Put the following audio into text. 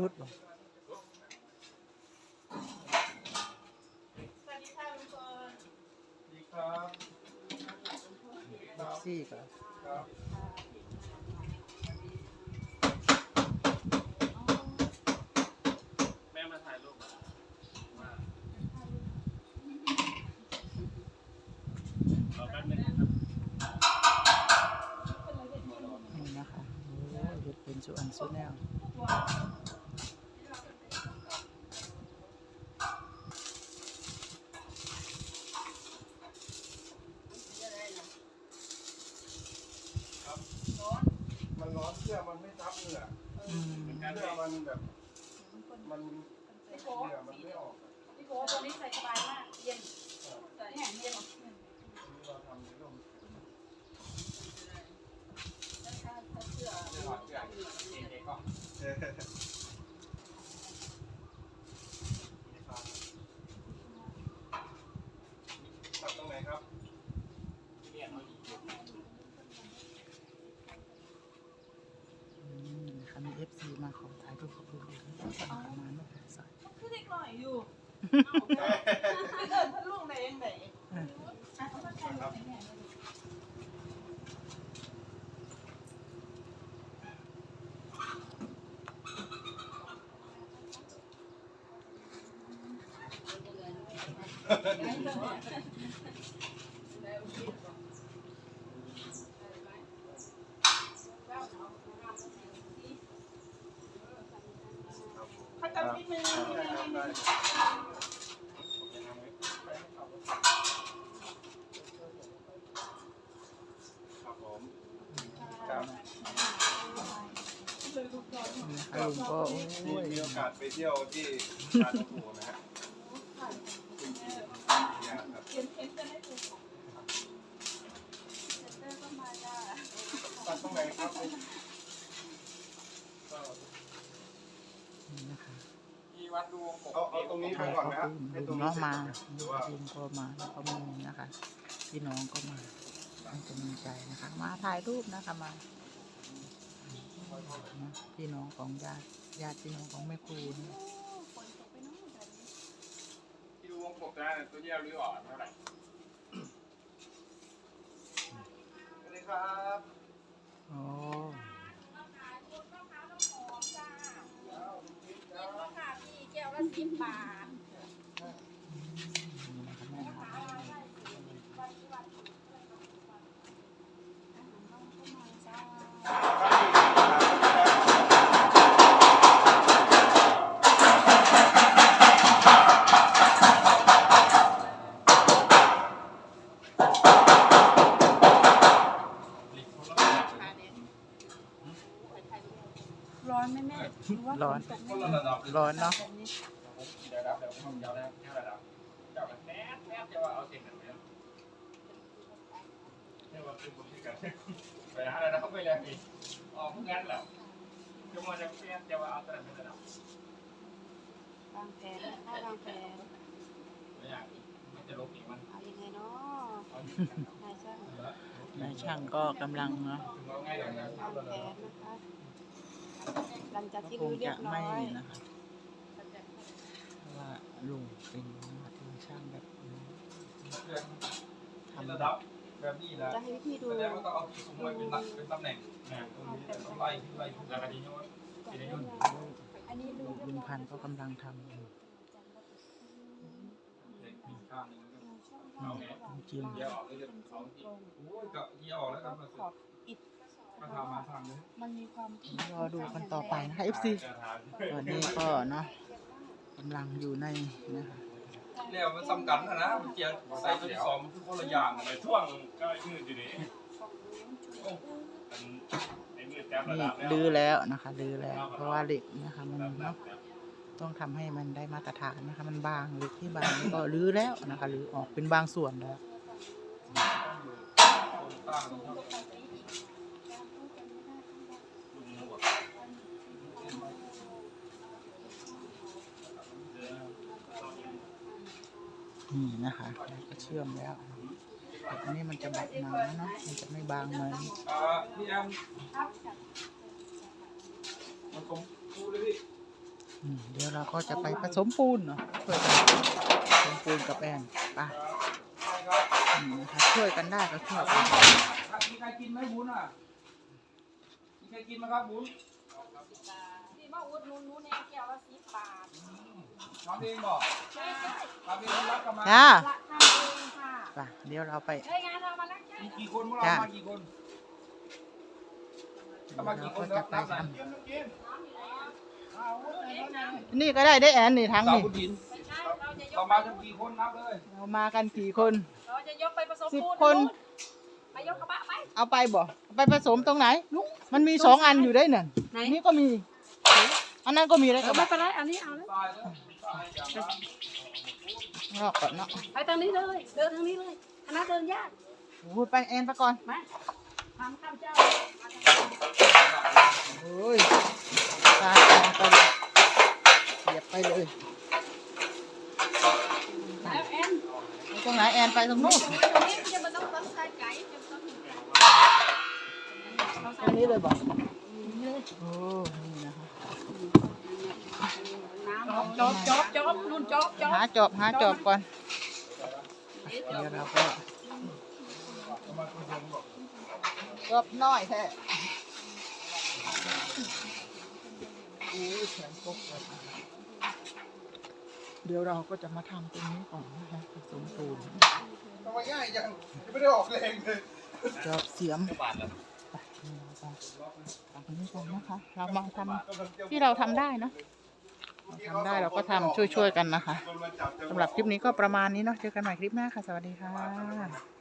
รุดบ่สวัสดีค่ะลุงกรดีครับเอฟซีก็ครับแม่มาถ่ายรูปมารอแป๊บนึงนะครับนี่นะคะโอ้ยเฮ็ดเป็นสุอันสุแนว มันร้อนเสื้อมันไม่ซับเหงื่ออืมเสื้อมันแบบมันพี่โกเหงื่อมันไม่ออกอะพี่โกตัวนี้ใส่สบายมาก เย็นใส่แห้งเย็น อันนี้เราทำในร่ม เออตัดตรงไหนครับ อืมนะคะ มีเอฟซีมาขอถ่ายรูปกับลุงสั่งประมาณนี้ใส่คือเด็กหน่อยอยู่ไม่เดินพัดลุงไหนเองไหน อะ ครับ ถ้าจำ นิดนึงนิดนึงนิดนึงครับผมครับนี่นะคะลุงก็โอ้มียมีโอกาสไปเที่ยวที่ชาติภูนะฮะจริงๆเนี่ยครับเขียนเขียนจะได้ถูกของตัดตรงไหนครับ นี่นะคะ วัดดวงปกเอาเอาตรงนี้ไปถ่ายก่อนขอบนะฮะคุณให้ตรลุงงนี้น้องมาหรือว่าลุงก็มาแล้วก็มีนะคะพี่น้องก็มาให้กำลังใจนะคะ มาถ่ายรูปนะคะมานะพี่น้องของญาติญาติพี่น้องของแม่ครูนี่ที่ดวงปกได้ตัวเดียวหรืออ่อนเท่าไหร่สวัสดีครับ โอ้ ค่ะพี่แก้วละ สิบบาทนี่นะคะแม่นะคะร้อนคนละระดับร้ อนเนาะเดี๋ยวรับเดี๋ยวผมเดี๋ยวนะแค่ระดับเจ้ากันแน่แน่จะว่าเอาเสียงหนึ่งไหมเรียกว่าเป็นคนที่กันไปหาอะไรนะเขาไปเลยพี่ออกพวกงั้นแหละจะมาจะเพี้ยนจะว่าเอาแต่ไม่ระดับบางแผนถ้าวางแผนไม่อยากมันจะลบอีกมันเอายังไงเนาะเอาอยู่กันนายช่างนายช่างก็กำลังเนาะถึงเราง่ายเลยนะวางแผนนะคะหลังจากก็ที่ครู้งเรียจะบร้ไม่อยนะคะเพราะว่าลุง เป็นนะคะที่ช่างแบบทำระดับแบบนี้นะจะให้พี่ดูแสดงว่าต้องเอาสูงไว้เป็นหลักเป็นตำแหน่งนะตรงนี้ต้องไล่ขึ้นไล่ขึ้นแล้วก็ดีนู้นดีนู้นอันนี้ดูลุงพันธ์ก็กำลังทำอยู่เด็กมีข้างนึงเอาไงจริงเดี๋ยวออกเลยจะเอาอีกโอ้ยก็เยี่ยออกแล้วกันมาขอบอิฐมาทำมาทำเลยมันมีความรอดูกันต่อไปนะคะ FC ตอนนี้ก็เนาะำลังอยู่ในนะคะแล้วมันสำคัญนะนะมันเจียใส่ตัวที่สองมันคือคนละอย่างในช่วงก็มืดอยู่นี่มันในมืดแต้มระนี่ดับแล้วลื้อแล้วนะคะลื้อแล้ว เพราะว่าเหล็กนะคะมันเนาะต้องทำให้มันได้มาตรฐานนะคะ มันบางเหล็กที่บางนี่ก็ลื้อแล้วนะคะลื้อออกเป็นบางส่วนแล้ว คนตั้ง นี่นะคะแล้วก็เชื่อมแล้วแต่อันนี้มันจะแบบหนาเนาะมันจะไม่บางเหมือนเลยเดี๋ยวเราก็จะไปผสมปูนเนาะช่วยกันผสมปูนกับแอนไปอืมนะคะช่วยกันได้ก็ช่วยกันมีใครกินไหมบุญอะมีใครกินไหมครับบุญที่มาอุดนุนนูแน่แก้วละสิบบาท ทำเองบอกใช่ใช่ทำเองรับกันมาจ้าละทำเองค่ะไปเดี๋ยวเราไปเฮ้ยงานเรามาแล้วจ้ามีกี่คนพวกเราจ้ะมากี่คนเดี๋ยวเราก็จะไปทำกินต้องกินนี่ก็ได้ได้แอนนี่ทั้งสาวนี่บุญดินไม่ใช่เราจะยเรากมากันกี่คนนับเลย เรามากันกี่คน เราจะยกไปผสมสิบปูนคนไปยกกระบะไป เอาไปบ่เอาไปผสมตรงไหน มันมีสองอันอยู่ได้หนึ่งไหน นี่ก็มี อันนั้นก็มีได้เอก็อไม่ไม่เป็นไรอันนี้เอาเลยตายแล้ว ตายอย่างนั้นรอบก่อนเนาะไปทางนี้เลย เดินทางนี้เลยอันนั้นเดินยากโอ้ยไปแอนไปก่อน มาทำข้าวเจ้าโอ้ยตายแอนไปเลยเหยียบไปเลยแล้วแอนไปตรงไหนแอนไปตรงนู้นตรงนี้ตรงนี้จะมาต้องต้องใส่ไก่จะต้องเราตใส่รงนี้เลยบอกโอ้นี่นะคะน้ำ จอบจอบจอบนุ่นจอบจอบหาจอบหาจอบก่อนเดี๋ยวเราก็จอบน้อยแท้โอ้ยแขนปกเลยเดี๋ยวเราก็จะมาทำตรงนี้ก่อนนะคะผสมปูนทำไมง่ายจังยังไม่ได้ออกแรงเลยจอบเสียมบาทแล้วไปนี่เราก็ทำนี้ก่อนนะคะ เรามาทำที่เราทำได้เนอะเรา ทำได้เราก็ทำช่วยๆกันนะคะสำหรับคลิปนี้ก็ประมาณนี้เนาะเจอกันใหม่คลิปหน้าค่ะ สวัสดีค่ะ